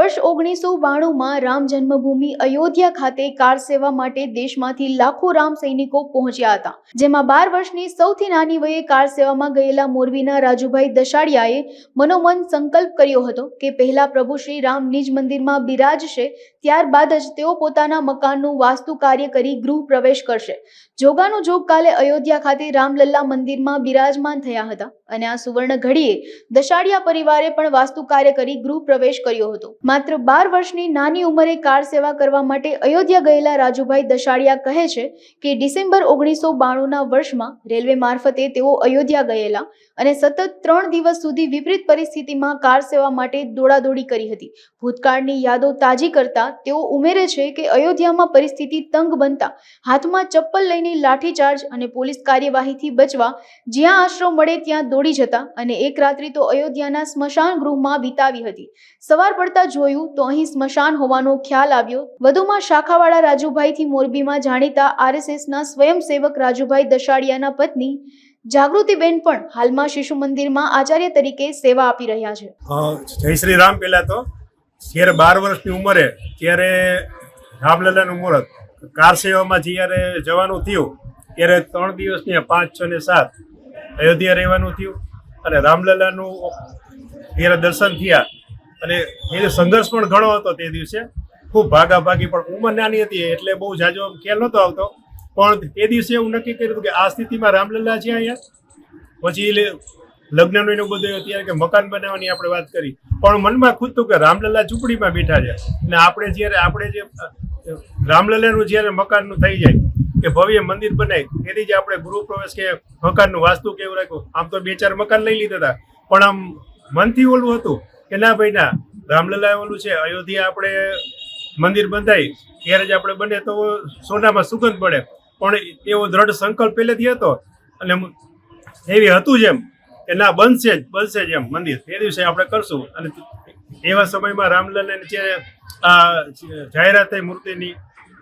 વર્ષ ઓગણીસો બાણુંમાં રામ જન્મભૂમિ અયોધ્યા ખાતે કાર સેવા માટે દેશમાંથી લાખો રામ સૈનિકો પહોંચ્યા હતા, જેમાં બાર વર્ષની સૌથી નાની વયે કાર સેવામાં ગયેલા મોરબીના રાજુભાઈ દશાડિયાએ મનોમન સંકલ્પ કર્યો હતો કે પહેલા પ્રભુ શ્રી રામ નિજ મંદિરમાં બિરાજશે, ત્યારબાદ જ તેઓ પોતાના મકાનનું વાસ્તુ કાર્ય કરી ગૃહ પ્રવેશ કરશે. જોગાનું જોગ કાલે અયોધ્યા ખાતે રામલલ્લા મંદિરમાં બિરાજમાન થયા હતા. અને આ સુવર્ણ ઘડીએ દશાડિયા પરિવારે પણ વાસ્તુ કાર્ય કરી ગૃહ પ્રવેશ કર્યો હતો. માત્ર બાર વર્ષની નાની ઉંમરે કાર સેવા કરવા માટે અયોધ્યા ગયેલા રાજુભાઈ દશાડિયા કહે છે કે ડિસેમ્બર ઓગણીસો બાણુંના વર્ષમાં રેલવે મારફતે તેઓ અયોધ્યા ગયેલા અને સતત ત્રણ દિવસ સુધી વિપરીત પરિસ્થિતિમાં કાર સેવા માટે દોડાદોડી કરી હતી. ભૂતકાળની યાદો તાજી કરતા તેઓ ઉમેરે છે કે અયોધ્યામાં પરિસ્થિતિ તંગ બનતા હાથમાં ચપ્પલ લઈને લાઠીચાર્જ અને પોલીસ કાર્યવાહીથી બચવા જ્યાં આશરો મળે ત્યાં દોડી જતા અને એક રાત્રિ તો અયોધ્યાના સ્મશાન ગૃહમાં વિતાવી હતી. સવાર પડતા જોયું તો અહીં સ્મશાન હોવાનો ખ્યાલ આવ્યો. વધુમાં શાખાવાળા રાજુભાઈથી મોરબીમાં જાણીતા આરએસએસના સ્વયંસેવક રાજુભાઈ દશાડિયાના પત્ની જાગૃતિબેન પણ હાલમાં શિશુ મંદિરમાં આચાર્ય તરીકે સેવા આપી રહ્યા છે. જય શ્રી રામ પહેલા તો. જ્યારે બાર વર્ષની ઉંમરે, ત્યારે રામલલાનું મુહૂર્ત કાર સેવામાં જ્યારે જવાનું થયું, ત્યારે ત્રણ દિવસની પાંચ છ ને સાત અયોધ્યા રહેવાનું થયું અને રામલલાનું ત્યારે દર્શન થયા. અને એ સંઘર્ષ પણ ઘણો હતો તે દિવસે. ખૂબ ભાગાભાગી પણ ઉંમર નાની હતી એટલે બહુ જાજો ખ્યાલ નહોતો આવતો. પણ તે દિવસે એવું નક્કી કર્યું કે આ સ્થિતિમાં રામલલ્લા છે અહીંયા. પછી લગ્નનું એનું બધું અત્યારે કે મકાન બનાવવાની આપણે વાત કરી. પણ મનમાં ખૂદતું કે રામલલ્લા ઝૂંપડીમાં બેઠા છે. ને આપણે જ્યારે આપણે જે રામલલાનું જ્યારે મકાનનું થઈ જાય કે ભવ્ય મંદિર બનાય. તેથી જ આપણે ગૃહ પ્રવેશ કે મકાનનું વાસ્તુ કેવું રાખ્યું? આમ તો બે ચાર મકાન લઈ લીધા હતા. પણ આમ મનથી ઓલું હતું કે ના ભાઈ ના, રામલલા ઓલું છે, અયોધ્યા આપણે મંદિર બંધાય, ત્યારે જ આપણે બને તો સોનામાં સુગંધ પડે. પણ એવો દ્રઢ સંકલ્પ પહેલેથી હતો. અને એવી હતું જેમ કે ના, બનશે જ બનશે જ એમ મંદિર. એ દિવસે આપણે કરશું. અને એવા સમયમાં રામલલાને જે આ જાહેરાત થઈ મૂર્તિની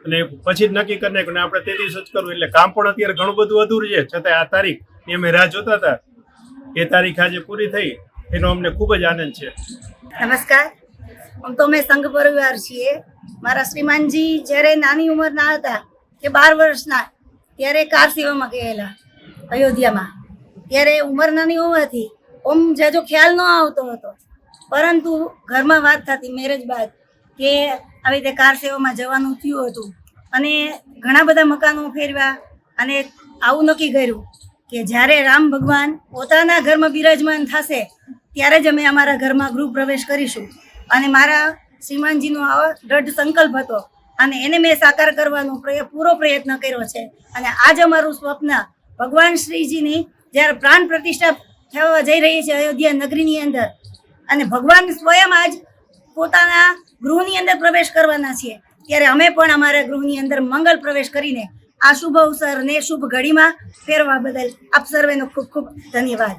અને પછી જ નક્કી કરી નાખ્યું આપણે તે દિવસે જ કરવું એટલે કામ પણ અત્યારે ઘણું બધું અધૂરું છે. છતાં આ તારીખ એ અમે રાહ જોતા હતા. એ તારીખ આજે પૂરી થઈ. એનો અમને ખૂબ જ આનંદ છે. નમસ્કાર. આમ તો અમે સંઘ પરિવાર છીએ. મારા શ્રીમાનજી જ્યારે નાની ઉંમરના હતા કે બાર વર્ષના, ત્યારે કાર સેવામાં ગયેલા અયોધ્યામાં. ત્યારે ઉંમર નાની હોવાથી ઓમ જાજો ખ્યાલ ન આવતો હતો. પરંતુ ઘરમાં વાત થતી મેરેજ બાદ કે આવી રીતે કાર સેવામાં જવાનું થયું હતું. અને ઘણા બધા મકાનો ફેરવ્યા અને આવું નક્કી કર્યું કે જ્યારે રામ ભગવાન પોતાના ઘરમાં બિરાજમાન થશે, ત્યારે જ અમે અમારા ઘરમાં ગૃહ પ્રવેશ કરીશું. અને મારા શ્રીમાનજીનો આવો દ્રઢ સંકલ્પ હતો અને એને મેં સાકાર કરવાનો પૂરો પ્રયત્ન કર્યો છે. અને આજ અમારું સ્વપ્ન ભગવાન શ્રીજીની જ્યારે પ્રાણ પ્રતિષ્ઠા થવા જઈ રહી છે અયોધ્યા નગરીની અંદર. અને ભગવાન સ્વયં આજ પોતાના ગૃહની અંદર પ્રવેશ કરવાના છીએ. ત્યારે અમે પણ અમારા ગૃહની અંદર મંગલ પ્રવેશ કરીને આ શુભ અવસરને શુભ ઘડીમાં ફેરવા બદલ આપ સર્વેનો ખૂબ ખૂબ ધન્યવાદ.